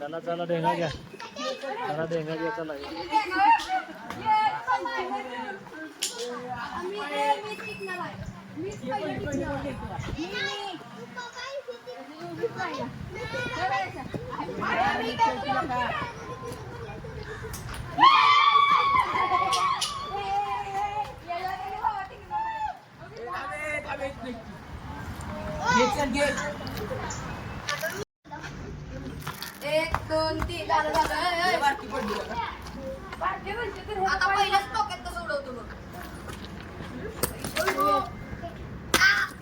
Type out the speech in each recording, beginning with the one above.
Jalan-jalan deh enggak ya. Jalan deh enggak ya, एक दोन तीन. झालं ए. आता पहिल्याच कसं उडवतो बघ.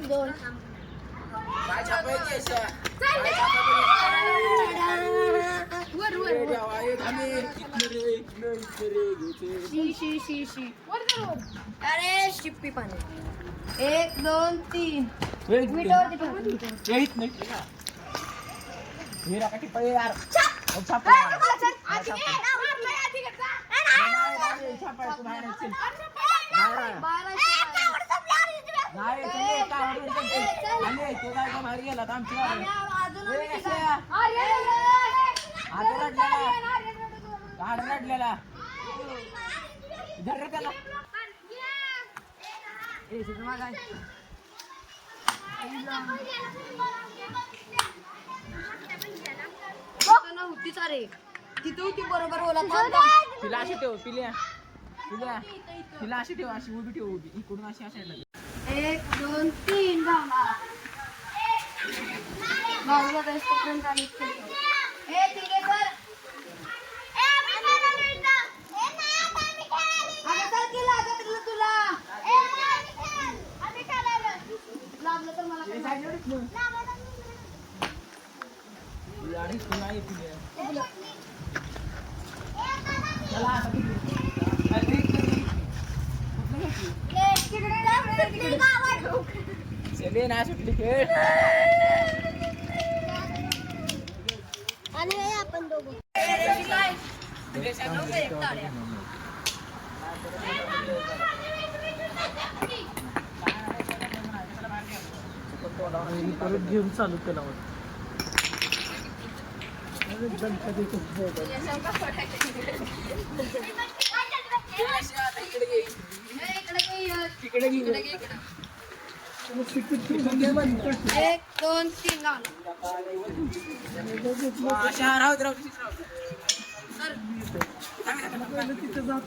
दोन शी शी शी शी. अरे शिप्पी पाणी. एक दोन तीन. मिठावरती तिथं नव्हतीच अरे तिथं होती बरोबर ओला तिला अशी ठेव पिल्या. तिला. अशी ठेव अशी उभी ठेव उभी. इकडून अशी असायला एक दोन तीन. पकडून चालू ए ठीक आहे सर अगं चल की लागत तुला तुला लागलं तर मला काय आणि तुला आहे पिल्या आणि परत घेऊन चालू केला होता एक दोन तीन तिथं जात